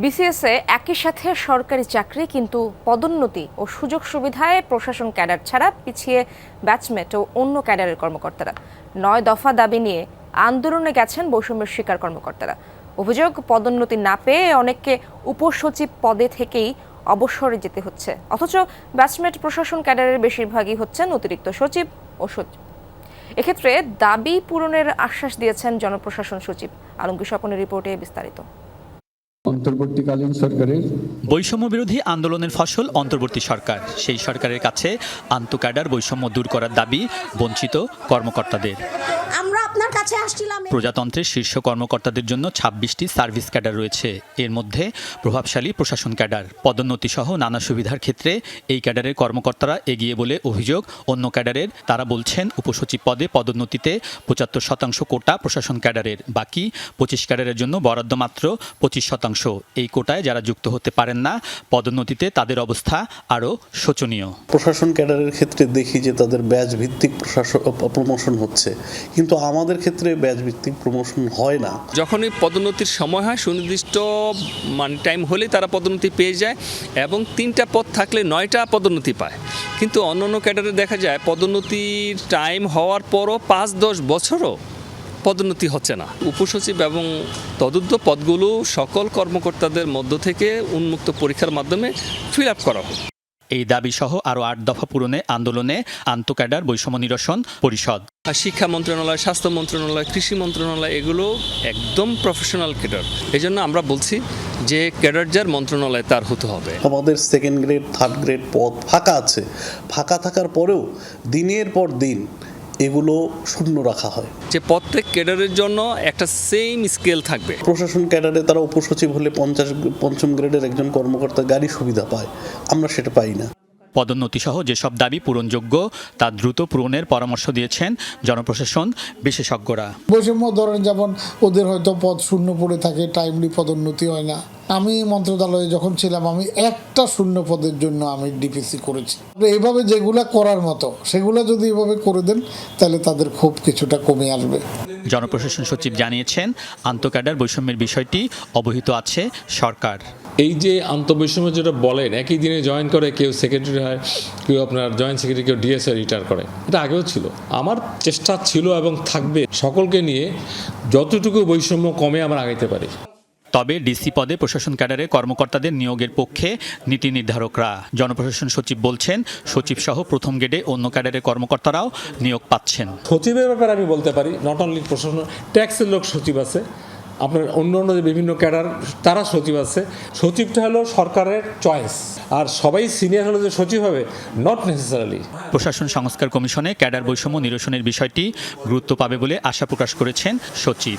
বিসিএসে একই সাথে সরকারি চাকরি, কিন্তু পদোন্নতি ও সুযোগ সুবিধায় প্রশাসন ক্যাডার ছাড়া পিছিয়ে ব্যাচমেট ও অন্য ক্যাডারের কর্মকর্তারা। নয় দফা দাবি নিয়ে আন্দোলনে গেছেন বৈষম্যের শিকার কর্মকর্তারা। অভিযোগ, পদোন্নতি না পেয়ে অনেককে উপসচিব পদে থেকেই অবসরে যেতে হচ্ছে। অথচ ব্যাচমেট প্রশাসন ক্যাডারের বেশিরভাগই হচ্ছেন অতিরিক্ত সচিব ও সচিব। এক্ষেত্রে দাবি পূরণের আশ্বাস দিয়েছেন জনপ্রশাসন সচিব। আলমগীর স্বপনের রিপোর্টে বিস্তারিত। অন্তর্বর্তীকালীন সরকারের বৈষম্য বিরোধী আন্দোলনের ফসল অন্তর্বর্তী সরকার। সেই সরকারের কাছে আন্তঃকাডার বৈষম্য দূর করার দাবি বঞ্চিত কর্মকর্তাদের। আমরা কাছে আসছিলাম। প্রজাতন্ত্রের শীর্ষ কর্মকর্তাদের জন্য ছাব্বিশটি সার্ভিস ক্যাডার রয়েছে। এর মধ্যে প্রভাবশালী প্রশাসন ক্যাডার। পদোন্নতি সহ নানা সুবিধার ক্ষেত্রে এই ক্যাডারের কর্মকর্তারা এগিয়ে বলে অভিযোগ। অন্য ক্যাডারের তারা বলছেন উপসচিব পদে পদোন্নতিতে পঁচাত্তর শতাংশ কোটা প্রশাসন ক্যাডারের। বাকি পঁচিশ ক্যাডারের জন্য বরাদ্দ মাত্র পঁচিশ শতাংশ। এই কোটায় যারা যুক্ত হতে পারেন না পদোন্নতিতে তাদের অবস্থা আরও শোচনীয়। প্রশাসন ক্যাডারের ক্ষেত্রে দেখি যে তাদের ব্যাচ ভিত্তিক প্রশাসন প্রমোশন হচ্ছে। কিন্তু আমাদের ক্ষেত্রে ব্যাচ ভিত্তিক প্রমোশন হয় না। যখনই পদোন্নতির সময় হয়, সুনির্দিষ্ট মানে টাইম হলেই তারা পদোন্নতি পেয়ে যায় এবং তিনটা পদ থাকলে নয়টা পদোন্নতি পায়। কিন্তু অন্য অন্য ক্যাডারে দেখা যায়, পদোন্নতির টাইম হওয়ার পরও পাঁচ, দশ বছরও পদোন্নতি হচ্ছে না। উপসচিব এবং তদুদ্ধ পদগুলো সকল কর্মকর্তাদের মধ্য থেকে উন্মুক্ত পরীক্ষার মাধ্যমে ফিল আপ করা হোক। এই দাবিসহ আরও আট দফা পূরণে আন্দোলনে আন্তঃক্যাডার বৈষম্য নিরসন পরিষদ। আর শিক্ষা মন্ত্রণালয় স্বাস্থ্য মন্ত্রণালয় কৃষি মন্ত্রণালয় এগুলো একদম প্রফেশনাল ক্যাডার এই জন্য আমরা বলছি যে ক্যাডার যার মন্ত্রণালয় তার হতে হবে। আমাদের সেকেন্ড গ্রেড থার্ড গ্রেড পদ ফাঁকা আছে। ফাঁকা থাকার পরেও দিনের পর দিন এগুলো শূন্য রাখা হয়। যে প্রত্যেক ক্যাডারের জন্য একটা সেম স্কেল থাকবে। প্রশাসন ক্যাডারে তারা উপসচিব হলে পঞ্চাশ পঞ্চম গ্রেডের একজন কর্মকর্তা গাড়ি সুবিধা পায়। আমরা সেটা পাই না। পদোন্নতি সহ যেসব দাবি পূরণযোগ্য তা দ্রুত পূরণের পরামর্শ দিয়েছেন জনপ্রশাসন বিশেষজ্ঞরা। বৈষম্য ধরেন যেমন ওদের হয়তো পদ শূন্য পড়ে থাকে টাইমলি পদোন্নতি হয় না। আমি মন্ত্রণালয়ে যখন ছিলাম আমি একটা শূন্য পদের জন্য আমি ডিপিসি করেছি। এভাবে যেগুলা করার মতো সেগুলো যদি এভাবে করে দেন তাহলে তাদের খুব কিছুটা কমে আসবে। জনপ্রশাসন সচিব জানিয়েছেন আন্তঃক্যাডার বৈষম্যের বিষয়টি অবহিত আছে সরকার। এই যে আন্তঃবৈষম্য যেটা বলেন একই দিনে জয়েন করে কেউ সেক্রেটারি হয় কেউ আপনার জয়েন্ট সেক্রেটারি কেউ ডিএসএ রিটায়ার করে। এটা আগেও ছিল। আমার চেষ্টা ছিল এবং থাকবে সকলকে নিয়ে যতটুকু বৈষম্য কমে আমরা আগাইতে পারি। তবে ডিসি পদে প্রশাসন ক্যাডারে কর্মকর্তাদের নিয়োগের পক্ষে নীতি নির্ধারকরা। জনপ্রশাসন সচিব বলছেন সচিব সহ প্রথম গেডে অন্য ক্যাডারের কর্মকর্তারাও নিয়োগ পাচ্ছেন। সচিবের ব্যাপারে আমি বলতে পারি নট অনলি প্রশাসন ট্যাক্সের লোক সচিব আছে। আপনার অন্য অন্য যে বিভিন্ন ক্যাডার তারা সচিব আছে। সচিবটা হলো সরকারের চয়েস আর সবাই সিনিয়র হলো যে সচিব হবে নট নেসেসারিলি প্রশাসন সংস্কার কমিশনে ক্যাডার বৈষম্য নিরসনের বিষয়টি গুরুত্ব পাবে বলে আশা প্রকাশ করেছেন সচিব।